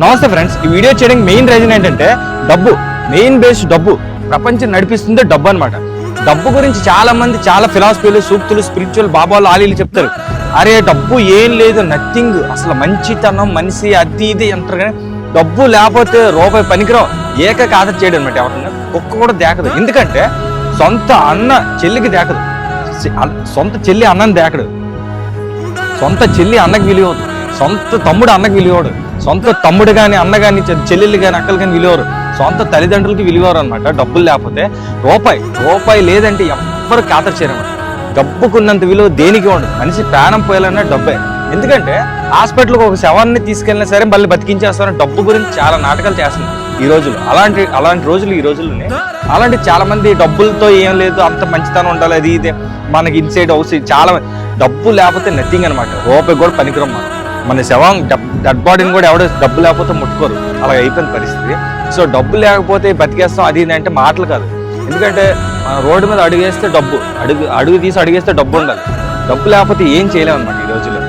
నమస్తే ఫ్రెండ్స్ ఈ వీడియో చేయడానికి మెయిన్ రీజన్ ఏంటంటే డబ్బు మెయిన్ బేస్ డబ్బు. ప్రపంచం నడిపిస్తుంది డబ్బు అనమాట డబ్బు గురించి చాలా మంది చాలా ఫిలాసఫీలు సూక్తులు స్పిరిచువల్ బాబాలు ఆలీలు చెప్తారు. అరే డబ్బు ఏం లేదు నథింగ్ అసలు మంచితనం మనిషి అది ఇది అంటారు కానీ డబ్బు లేకపోతే రూపాయి పనికిరావు. ఏక ఆదర్ చేయడం అనమాట ఎవరన్నా. కుక్క కూడా దేకదు. ఎందుకంటే సొంత అన్న చెల్లికి దేకదు. సొంత చెల్లి అన్నం దేకడు సొంత చెల్లి అన్నకి విలువదు సొంత తమ్ముడు అన్నకి విలువడు సొంత తమ్ముడు కానీ అన్న కానీ చెల్లెళ్ళు కానీ అక్కలు కానీ విలువరు సొంత తల్లిదండ్రులకి విలువరు అనమాట డబ్బులు లేకపోతే రూపాయి రూపాయి లేదంటే ఎవ్వరు ఖాతరు చేయరన్నమాట డబ్బుకున్నంత విలువ దేనికి ఉండదు? మనిషి ప్రాణం పోయాలన్నా డబ్బే. ఎందుకంటే హాస్పిటల్కి ఒక శవాన్ని తీసుకెళ్ళినా సరే మళ్ళీ బతికించేస్తారని డబ్బు గురించి చాలా నాటకాలు చేస్తున్నారు ఈ రోజులు అలాంటి అలాంటి రోజులు ఈ రోజుల్లోనే. అలాంటి చాలా మంది డబ్బులతో ఏం లేదు అంత మంచితనం ఉండాలి అది ఇది. మనకి ఇన్సైడ్ హౌస్ చాలా డబ్బు లేకపోతే నథింగ్ అనమాట రూపాయి కూడా పనికిరం మనం మన శవం డెడ్ బాడీని కూడా ఎవడో డబ్బు లేకపోతే ముట్టుకోరు. అలా అయిపోయిన పరిస్థితి. సో డబ్బు లేకపోతే బతికేస్తాం అది అంటే మాటలు కాదు. ఎందుకంటే రోడ్డు మీద అడుగేస్తే డబ్బు అడుగు అడుగు తీసి అడిగేస్తే డబ్బు ఉండాలి. డబ్బు లేకపోతే ఏం చేయలేము అనమాట ఈ రోజుల్లో.